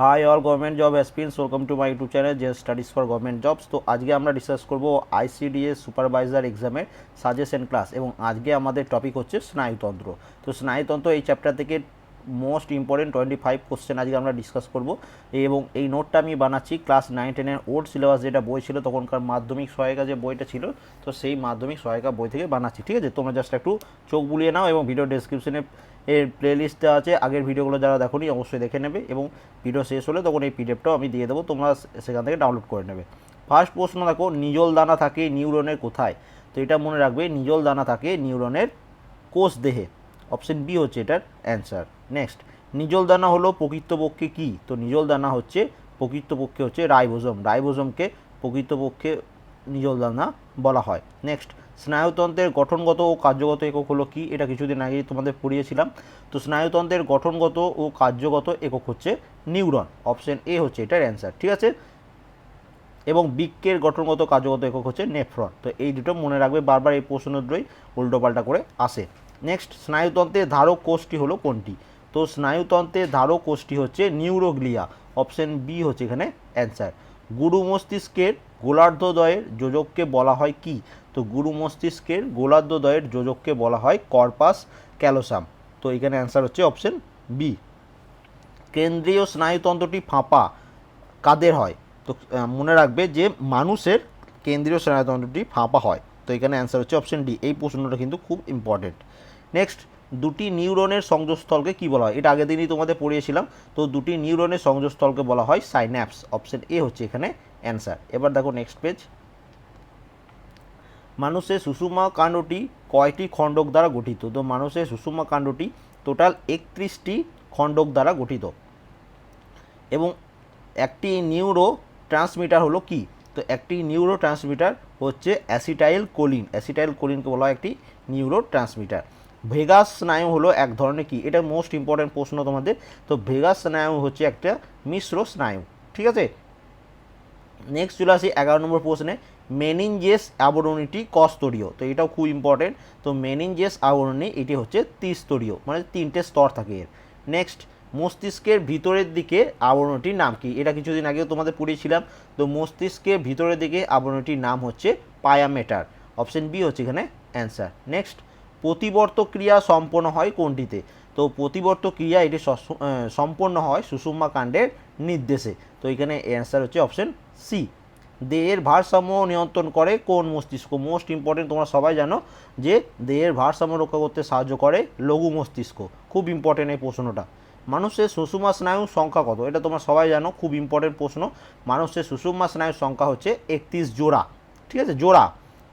Hi all government job experience welcome to my YouTube channel যে studies for government jobs তো আজকে আমরা discuss করব আইসিডিএস সুপারভাইজার এক্সামের সাজেশন ক্লাস এবং আজকে আমাদের টপিক হচ্ছে স্নায়ুতন্ত্র। তো স্নায়ুতন্ত্র এই চ্যাপ্টার থেকে most important twenty five question আজকে আমরা ডিসকাস করব। এবং এই নোটটা আমি বানাচ্ছি ক্লাস নাইন টেনের ওল্ড সিলেবাস যেটা বই ছিল, তখনকার মাধ্যমিক সহায়িকা যে বইটা ছিল, তো সেই মাধ্যমিক সহায়িকা বই থেকে বানাচ্ছি, ঠিক আছে? তোমরা জাস্ট একটু চোখ বুলিয়ে নাও এবং ভিডিও ডেসক্রিপশনে এর প্লেলিস্টে আছে, আগের ভিডিওগুলো যারা দেখোনি অবশ্যই দেখে নেবে এবং ভিডিও শেষ হলে তখন এই পিডিএফটাও আমি দিয়ে দেবো, তোমরা সেখান থেকে ডাউনলোড করে নেবে। ফার্স্ট প্রশ্ন দেখো, নিজল দানা থাকে নিউরনের কোথায়? তো এটা মনে রাখবে, নিজল দানা থাকে নিউরনের কোষ দেহে। অপশন বি হচ্ছে এটার অ্যান্সার নেক্সট নিজল দানা হলো প্রকৃতপক্ষে কি? তো নিজল দানা হচ্ছে প্রকৃতপক্ষে হচ্ছে রাইবোজম রাইবোজমকে প্রকৃতপক্ষে নিজল দানা বলা হয়। নেক্সট স্নায়ুতন্ত্রের গঠনগত ও কার্যগত একক হলো কি? এটা কিছুদিন আগে তোমাদের পড়িয়েছিলাম। তো স্নায়ুতন্ত্রের গঠনগত ও কার্যগত একক হচ্ছে নিউরন। অপশন এ হচ্ছে এটার অ্যান্সার ঠিক আছে? এবং বৃক্কের গঠনগত কার্যগত একক হচ্ছে নেফ্রন। তো এই দুটো মনে রাখবে, বারবার এই প্রশ্নদ্বয় উল্টোপাল্টা করে আসে। নেক্সট স্নায়ুতন্ত্রের ধারক কোষটি হলো কোনটি? তো স্নায়ুতন্ত্রের ধারক কোষটি হচ্ছে নিউরোগ্লিয়া। অপশন বি হচ্ছে এখানে অ্যান্সার গুরু মস্তিষ্কের গোলার্ধদয়ের যোজককে বলা হয় কি? তো গুরু মস্তিষ্কের গোলার্ধদয়ের যোজককে বলা হয় কর্পাস ক্যালোসাম। তো এখানে অ্যান্সার হচ্ছে অপশন বি কেন্দ্রীয় স্নায়ুতন্ত্রটি ফাঁপা কাদের হয়? তো মনে রাখবে যে মানুষের কেন্দ্রীয় স্নায়ুতন্ত্রটি ফাঁপা হয়। তো এখানে অ্যান্সার হচ্ছে অপশন ডি এই প্রশ্নটা কিন্তু খুব ইম্পর্টেন্ট নেক্সট দুটি নিউরনের সংযোগস্থলকে কি বলা হয়? এটা আগের দিনই তোমাদের পড়িয়েছিলাম। তো দুটি নিউরনের সংযোগস্থলকে বলা হয় সাইন্যাপস অপশন এ হচ্ছে এখানে অ্যান্সার এবার দেখো নেক্সট পেজ মানুষের সুষুমা কাণ্ডটি কয়টি খণ্ডক দ্বারা গঠিত? তো মানুষের সুষুমা কাণ্ডটি টোটাল একত্রিশটি খণ্ডক দ্বারা গঠিত। এবং একটি নিউরো ট্রান্সমিটার হলো কি? তো একটি নিউরো ট্রান্সমিটার হচ্ছে অ্যাসিটাইল কোলিন অ্যাসিটাইল কোলিনকে বলা হয় একটি নিউরো ট্রান্সমিটার ভেগাস স্নায়ু হলো এক ধরনের কি? এটা মোস্ট ইম্পর্ট্যান্ট প্রশ্ন তোমাদের। তো ভেগাস স্নায়ু হচ্ছে একটা মিশ্র স্নায়ু ঠিক আছে? নেক্সট চলে আসি এগারো নম্বর প্রশ্নে। মেনিনজেস আবরণীটি কস্তরীয়, তো এটাও খুব ইম্পর্টেন্ট তো মেনিনজেস আবরণী এটি হচ্ছে ত্রিস্তরীয় মানে তিনটে স্তর থাকে এর। নেক্সট মস্তিষ্কের ভিতরের দিকে আবরণটির নাম কি? এটা কিছুদিন আগেও তোমাদের পড়িয়েছিলাম। তো মস্তিষ্কের ভিতরের দিকে আবরণটির নাম হচ্ছে পায়ামেটার অপশন বি হচ্ছে এখানে অ্যান্সার নেক্সট প্রতিবর্ত ক্রিয়া সম্পন্ন হয় কোনটিতে? তো প্রতিবর্ত ক্রিয়া এটি সম্পন্ন হয় সুষুম্মা কাণ্ডের নির্দেশে। তো এখানে অ্যান্সার হচ্ছে অপশন সি দেহের ভারসাম্য নিয়ন্ত্রণ করে কোন মস্তিষ্ক? মোস্ট ইম্পর্টেন্ট তোমরা সবাই জানো যে দেহের ভারসাম্য রক্ষা করতে সাহায্য করে লঘু মস্তিষ্ক। খুব ইম্পর্টেন্ট এই প্রশ্নটা। মানুষের সুষুমা স্নায়ুর সংখ্যা কত? এটা তোমরা সবাই জানো, খুব ইম্পর্টেন্ট প্রশ্ন। মানুষের সুষুমা স্নায়ুর সংখ্যা হচ্ছে একত্রিশ জোড়া। ঠিক আছে? জোড়া।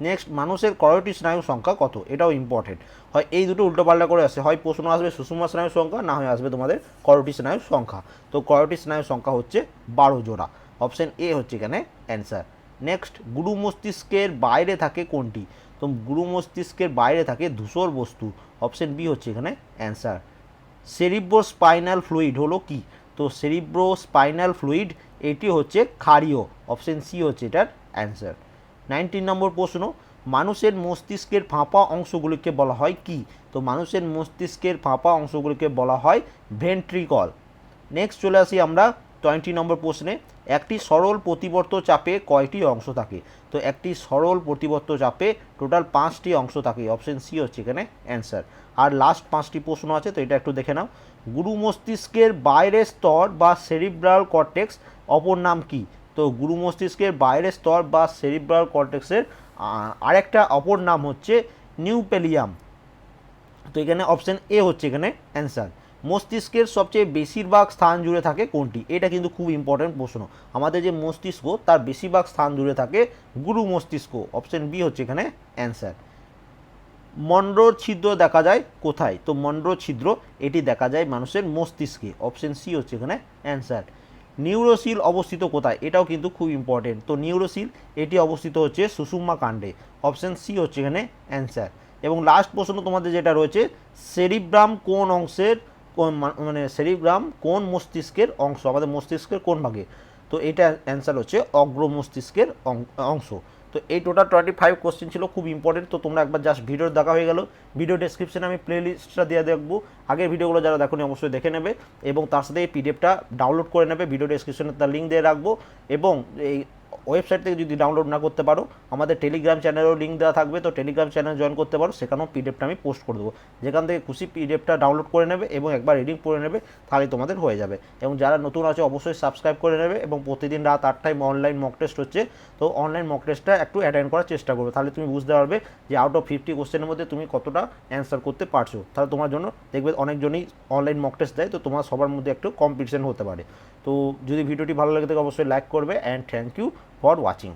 নেক্সট মানুষের করোটি স্নায়ুর সংখ্যা কত? এটাও ইম্পর্টেন্ট হয় এই দুটো উল্টোপাল্টা করে আসে। হয় প্রশ্ন আসবে সুষুমা স্নায়ুর সংখ্যা, না হয় আসবে তোমাদের করোটি স্নায়ুর সংখ্যা। তো করোটি স্নায়ুর সংখ্যা হচ্ছে বারো জোড়া। অপশন এ হচ্ছে এখানে অ্যান্সার নেক্সট গুরু মস্তিষ্কের বাইরে থাকে কোনটি? তো গুরু মস্তিষ্কের বাইরে থাকে ধূসর বস্তু। অপশন বি হচ্ছে এখানে অ্যান্সার সেরিব্রো স্পাইনাল ফ্লুইড হলো কি? তো সেরিব্রো স্পাইনাল ফ্লুইড এটি হচ্ছে ক্ষারীয়। অপশন সি হচ্ছে এটার অ্যান্সার নাইনটিন নম্বর প্রশ্ন, মানুষের মস্তিষ্কের ফাঁপা অংশগুলিকে বলা হয় কি? তো মানুষের মস্তিষ্কের ফাঁপা অংশগুলিকে বলা হয় ভেন্ট্রিকল। নেক্সট চলে আসি আমরা টোয়েন্টি নম্বর প্রশ্নে। একটি সরল প্রতিবর্ত চাপে কয়টি অংশ থাকে? তো একটি সরল প্রতিবর্ত চাপে টোটাল পাঁচটি অংশ থাকে। অপশন সি হচ্ছে এখানে অ্যান্সার আর লাস্ট পাঁচটি প্রশ্ন আছে, তো এটা একটু দেখে নাও। গুরু মস্তিষ্কের বাইরের স্তর বা সেরিব্রাল কর্টেক্স অপর নাম কি? তো গুরু মস্তিষ্কের বাইরের স্তর বা সেরিব্রাল কর্টেক্সের আরেকটা অপর নাম হচ্ছে নিউপেলিয়াম। তো এখানে অপশান এ হচ্ছে এখানে অ্যান্সার মস্তিষ্কের সবচেয়ে বেশিরভাগ স্থান জুড়ে থাকে কোনটি? এটা কিন্তু খুব ইম্পর্টেন্ট প্রশ্ন। আমাদের যে মস্তিষ্ক, তার বেশিরভাগ স্থান জুড়ে থাকে গুরু মস্তিষ্ক। অপশন বি হচ্ছে এখানে অ্যান্সার মন্ড্রোর ছিদ্র দেখা যায় কোথায়? তো মন্ড্রো ছিদ্র, এটি দেখা যায় মানুষের মস্তিষ্কে। অপশন সি হচ্ছে এখানে অ্যান্সার নিউরোসিল অবস্থিত কোথায়? এটাও কিন্তু খুব ইম্পর্টেন্ট তো নিউরোসিল এটি অবস্থিত হচ্ছে সুষুম্মা কাণ্ডে। অপশান সি হচ্ছে এখানে অ্যান্সার এবং লাস্ট প্রশ্ন তোমাদের যেটা রয়েছে সেরিব্রাম কোন অংশের, কোন মানে সেরিব্রাম কোন মস্তিষ্কের অংশ? আমাদের মস্তিষ্কের কোন ভাগে? তো এটা অ্যান্সার হচ্ছে অগ্র মস্তিষ্কের অংশ। তো এই টোটাল টোয়েন্টি ফাইভ কোশ্চেন ছিল, খুব ইম্পর্টেন্ট তো তোমরা একবার জাস্ট ভিডিও দেখা হয়ে গেল। ভিডিও ডেসক্রিপশনে আমি প্লে লিস্টটা দিয়ে দেখব। আগের ভিডিওগুলো যারা দেখোনি, অবশ্যই দেখে নেবে। এবং তার সাথে এই পিডিএফটা ডাউনলোড করে নেবে। ভিডিও ডেসক্রিপশনে তার লিঙ্ক দিয়ে রাখব। এবং এই ওয়েবসাইট থেকে যদি ডাউনলোড না করতে পারো, আমাদের টেলিগ্রাম চ্যানেলেও লিঙ্ক দেওয়া থাকবে, তো টেলিগ্রাম চ্যানেল জয়েন করতে পারো, সেখানেও পিডিএফটা আমি পোস্ট করে দেবো। যেখান থেকে খুশি পিডিএফটা ডাউনলোড করে নেবে এবং একবার রিডিং করে নেবে, তাহলে তোমাদের হয়ে যাবে। এবং যারা নতুন আছে, অবশ্যই সাবস্ক্রাইব করে নেবে এবং প্রতিদিন রাত আটটায় অনলাইন মক টেস্ট হচ্ছে, তো অনলাইন মক টেস্টটা একটু অ্যাটেন্ড করার চেষ্টা করবে। তাহলে তুমি বুঝতে পারবে যে আউট অফ ফিফটি কোশ্চেনের মধ্যে তুমি কতটা অ্যান্সার করতে পারছ। তাহলে তোমার জন্য দেখবে অনেকজনই অনলাইন মক টেস্ট দেয়, তো তোমার সবার মধ্যে একটু কম্পিটিশন হতে পারে। তো যদি ভিডিওটি ভালো লাগে থাকে, অবশ্যই লাইক করবে and thank you for watching